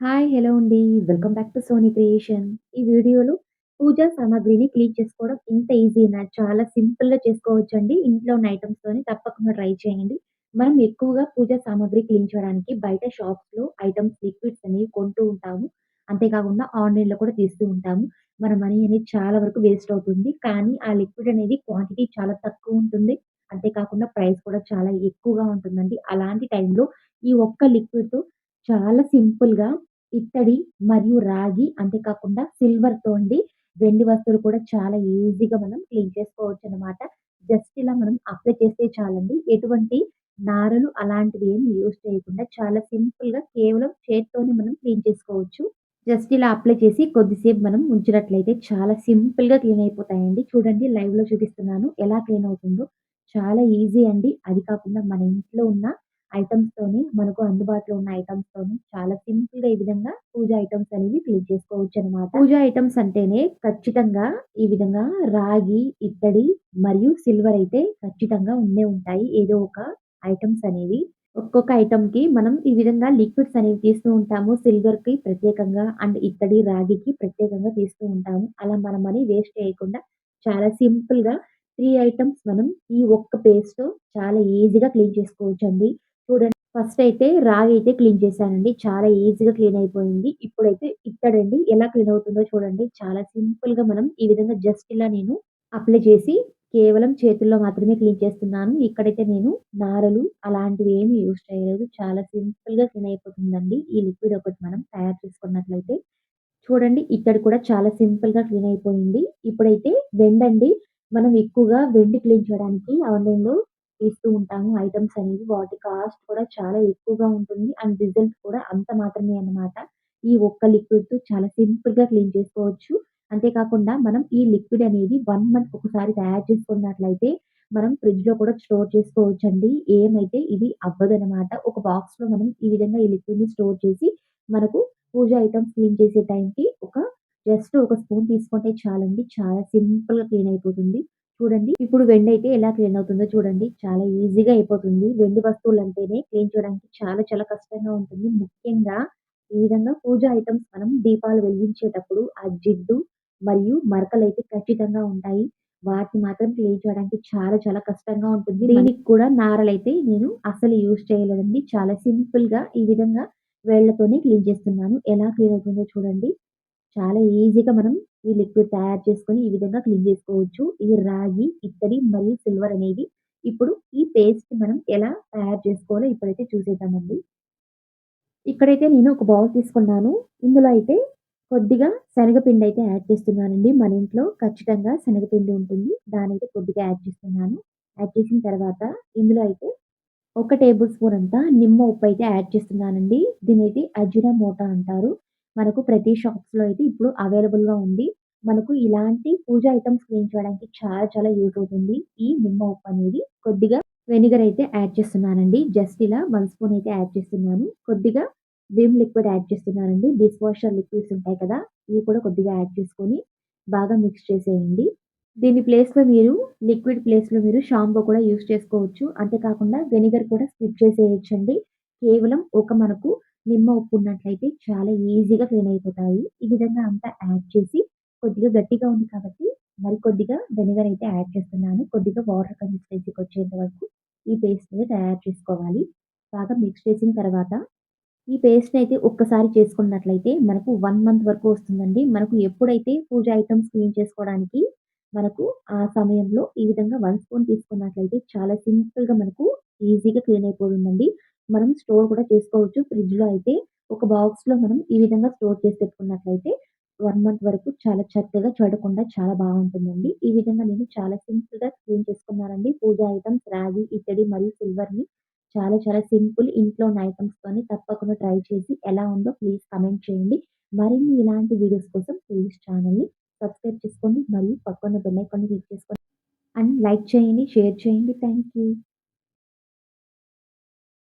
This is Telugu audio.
హాయ్! హలో అండి. Welcome back to Sony Creation. ఈ వీడియోలో పూజా సామాగ్రిని క్లీన్ చేసుకోవడం ఇంత ఈజీనా? చాలా సింపుల్‌గా చేసుకోవచ్చండి. ఇంట్లో ఉన్న ఐటెమ్స్‌తోని తప్పకుండా ట్రై చేయండి. మనం ఎక్కువగా పూజా సామాగ్రి క్లీన్ చేయడానికి బయట షాప్స్‌లో ఐటెమ్స్, లిక్విడ్స్ అనేవి కొంటూ ఉంటాము. అంతేకాకుండా ఆన్‌లైన్‌లో కూడా తీస్తూ ఉంటాము. మన మనీ అనేది చాలా వరకు వేస్ట్ అవుతుంది. కానీ ఆ లిక్విడ్ అనేది క్వాంటిటీ చాలా తక్కువ ఉంటుంది. అంతేకాకుండా ప్రైస్ కూడా చాలా ఎక్కువగా ఉంటుందండి. అలాంటి టైంలో ఈ ఒక్క లిక్విడ్‌తో చాలా సింపుల్‌గా ఇత్తడి మరియు రాగి అంతేకాకుండా సిల్వర్ తోండి వెండి వస్తువులు కూడా చాలా ఈజీగా మనం క్లీన్ చేసుకోవచ్చు అన్నమాట జస్ట్ ఇలా మనం అప్లై చేస్తే చాలండి. ఎటువంటి నారలు అలాంటివి ఏమి యూజ్ చేయకుండా చాలా సింపుల్‌గా కేవలం చేత్తోనే మనం క్లీన్ చేసుకోవచ్చు. జస్ట్ ఇలా అప్లై చేసి కొద్దిసేపు మనం ఉంచినట్లయితే చాలా సింపుల్‌గా క్లీన్ అయిపోతాయండి. చూడండి లైవ్‌లో చూపిస్తున్నాను ఎలా క్లీన్ అవుతుందో. చాలా ఈజీ అండి. అది కాకుండా మన ఇంట్లో ఉన్న ఐటెమ్స్‌తోని మనకు అందుబాటులో ఉన్న ఐటెమ్స్‌తోని చాలా సింపుల్‌గా ఈ విధంగా పూజ ఐటెమ్స్ అనేవి క్లీన్ చేసుకోవచ్చనమాట. పూజ ఐటెమ్స్ అంటేనే ఖచ్చితంగా ఈ విధంగా రాగి, ఇత్తడి మరియు సిల్వర్ అయితే ఖచ్చితంగా ఉండే ఉంటాయి. ఏదో ఒక ఐటెమ్స్ అనేవి. ఒక్కొక్క ఐటెమ్‌కి మనం ఈ విధంగా లిక్విడ్స్ అనేవి తీస్తూ ఉంటాము. సిల్వర్‌కి ప్రత్యేకంగా అండ్ ఇత్తడి, రాగికి ప్రత్యేకంగా తీస్తూ ఉంటాము. అలా మనం మనీ వేస్ట్ చేయకుండా చాలా సింపుల్‌గా 3 ఐటెమ్స్ మనం ఈ ఒక్క పేస్ట్‌తో చాలా ఈజీగా క్లీన్ చేసుకోవచ్చండి. చూడండి ఫస్ట్ అయితే రాగి అయితే క్లీన్ చేశానండి. చాలా ఈజీగా క్లీన్ అయిపోయింది. ఇప్పుడైతే ఇత్తడండి ఎలా క్లీన్ అవుతుందో చూడండి. చాలా సింపుల్గా మనం ఈ విధంగా జస్ట్ ఇలా నేను అప్లై చేసి కేవలం చేతుల్లో మాత్రమే క్లీన్ చేస్తున్నాను. ఇక్కడైతే నేను నారలు అలాంటివి ఏమి యూజ్ చేయలేదు. చాలా సింపుల్గా క్లీన్ అయిపోతుందండి. ఈ లిక్విడ్ ఒకటి మనం తయారు చేసుకున్నట్లయితే. చూడండి ఇత్తడి కూడా చాలా సింపుల్గా క్లీన్ అయిపోయింది. ఇప్పుడైతే వెండండి మనం ఎక్కువగా వెండి క్లీన్ చేయడానికి ఆన్‌లైన్‌లో ఇస్తూ ఉంటాము ఐటెమ్స్ అనేవి. వాటి కాస్ట్ కూడా చాలా ఎక్కువగా ఉంటుంది. అండ్ రిజల్ట్ కూడా అంత మాత్రమే అన్నమాట. ఈ ఒక్క లిక్విడ్‌తో చాలా సింపుల్‌గా క్లీన్ చేసుకోవచ్చు. అంతేకాకుండా మనం ఈ లిక్విడ్ అనేది 1 మంత్ ఒకసారి తయారు చేసుకున్నట్లయితే మనం ఫ్రిడ్జ్‌లో కూడా స్టోర్ చేసుకోవచ్చండి. ఏమైతే ఇది అవ్వదనమాట. ఒక బాక్స్‌లో మనం ఈ విధంగా ఈ లిక్విడ్‌ని స్టోర్ చేసి మనకు పూజ ఐటెమ్స్ క్లీన్ చేసే టైంకి ఒక జస్ట్ ఒక స్పూన్ తీసుకుంటే చాలండి. చాలా సింపుల్‌గా క్లీన్ అయిపోతుంది. చూడండి ఇప్పుడు వెండి అయితే ఎలా క్లీన్ అవుతుందో చూడండి. చాలా ఈజీగా అయిపోతుంది. వెండి వస్తువులంటేనే క్లీన్ చేయడానికి చాలా చాలా కష్టంగా ఉంటుంది. ముఖ్యంగా ఈ విధంగా పూజ ఐటెమ్స్ మనం దీపాలు వెలిగించేటప్పుడు ఆ జిడ్డు మరియు మరకలైతే ఖచ్చితంగా ఉంటాయి. వాటిని మాత్రం క్లీన్ చేయడానికి చాలా చాలా కష్టంగా ఉంటుంది. దీనికి కూడా నారలైతే నేను అసలు యూజ్ చేయలేదండి. చాలా సింపుల్‌గా ఈ విధంగా వేళ్ళతోనే క్లీన్ చేస్తున్నాను. ఎలా క్లీన్ అవుతుందో చూడండి. చాలా ఈజీగా మనం ఈ లిక్విడ్ తయారు చేసుకొని ఈ విధంగా క్లీన్ చేసుకోవచ్చు. ఈ రాగి, ఇత్తడి మరియు సిల్వర్ అనేవి. ఇప్పుడు ఈ పేస్ట్ మనం ఎలా తయారు చేసుకోవాలో ఇప్పుడైతే చూసేద్దామండి. ఇక్కడైతే నేను ఒక బౌల్ తీసుకున్నాను. ఇందులో అయితే కొద్దిగా శనగపిండి అయితే యాడ్ చేస్తున్నానండి. మన ఇంట్లో ఖచ్చితంగా శనగపిండి ఉంటుంది. దానైతే కొద్దిగా యాడ్ చేస్తున్నాను. యాడ్ చేసిన తర్వాత ఇందులో అయితే ఒక టేబుల్ స్పూన్ అంతా నిమ్మ ఉప్పు అయితే యాడ్ చేస్తున్నానండి. దీనైతే మోటా అంటారు. మనకు ప్రతి షాప్స్‌లో అయితే ఇప్పుడు అవైలబుల్‌గా ఉంది. మనకు ఇలాంటి పూజ ఐటెమ్స్ క్లీన్ చేయడానికి చాలా చాలా యూజ్ అవుతుంది. ఈ నిమ్మ ఉప్పు అనేది. కొద్దిగా వెనిగర్ అయితే యాడ్ చేస్తున్నానండి. జస్ట్ ఇలా 1 స్పూన్ అయితే యాడ్ చేస్తున్నాను. కొద్దిగా విమ్ లిక్విడ్ యాడ్ చేస్తున్నానండి. డిష్ వాషర్ లిక్విడ్స్ ఉంటాయి కదా! ఇవి కూడా కొద్దిగా యాడ్ చేసుకొని బాగా మిక్స్ చేసేయండి. దీని ప్లేస్‌లో మీరు లిక్విడ్ ప్లేస్‌లో మీరు షాంపూ కూడా యూజ్ చేసుకోవచ్చు. అంతేకాకుండా వెనిగర్ కూడా స్కిప్ చేసేయొచ్చండి. కేవలం ఒక మనకు నిమ్మ ఉప్పు ఉన్నట్లయితే చాలా ఈజీగా క్లీన్ అయిపోతాయి. ఈ విధంగా అంతా యాడ్ చేసి కొద్దిగా గట్టిగా ఉంది కాబట్టి మరి కొద్దిగా వెనిగర్ అయితే యాడ్ చేస్తున్నాను. కొద్దిగా వాటర్ కన్సిస్టెన్సీకి వచ్చేంత వరకు ఈ పేస్ట్‌ని తయారు చేసుకోవాలి. బాగా మిక్స్ చేసిన తర్వాత ఈ పేస్ట్‌ని అయితే ఒక్కసారి చేసుకున్నట్లయితే మనకు వన్ మంత్ వరకు వస్తుందండి. మనకు ఎప్పుడైతే పూజ ఐటెమ్స్ క్లీన్ చేసుకోవడానికి మనకు ఆ సమయంలో ఈ విధంగా వన్ స్పూన్ తీసుకున్నట్లయితే చాలా సింపుల్‌గా మనకు ఈజీగా క్లీన్ అయిపోతుందండి. మనం స్టోర్ కూడా చేసుకోవచ్చు. ఫ్రిడ్జ్లో అయితే ఒక బాక్స్లో మనం ఈ విధంగా స్టోర్ చేసి పెట్టుకున్నట్లయితే వన్ మంత్ వరకు చాలా చక్కగా చెడకుండా చాలా బాగుంటుందండి. ఈ విధంగా నేను చాలా సింపుల్గా క్లీన్ చేసుకున్నానండి. పూజ ఐటమ్స్ రాగి, ఇత్తడి మరియు సిల్వర్ని చాలా చాలా సింపుల్ ఇంట్లో ఉన్న ఐటెమ్స్‌తోని తప్పకుండా ట్రై చేసి ఎలా ఉందో ప్లీజ్ కమెంట్ చేయండి. మరిన్ని ఇలాంటి వీడియోస్ కోసం ప్లీజ్ ఛానెల్‌ని సబ్స్క్రైబ్ చేసుకోండి మరియు పక్కన బెల్ క్లిక్ చేసుకోండి. అండ్ లైక్ చేయండి, షేర్ చేయండి. Thank you.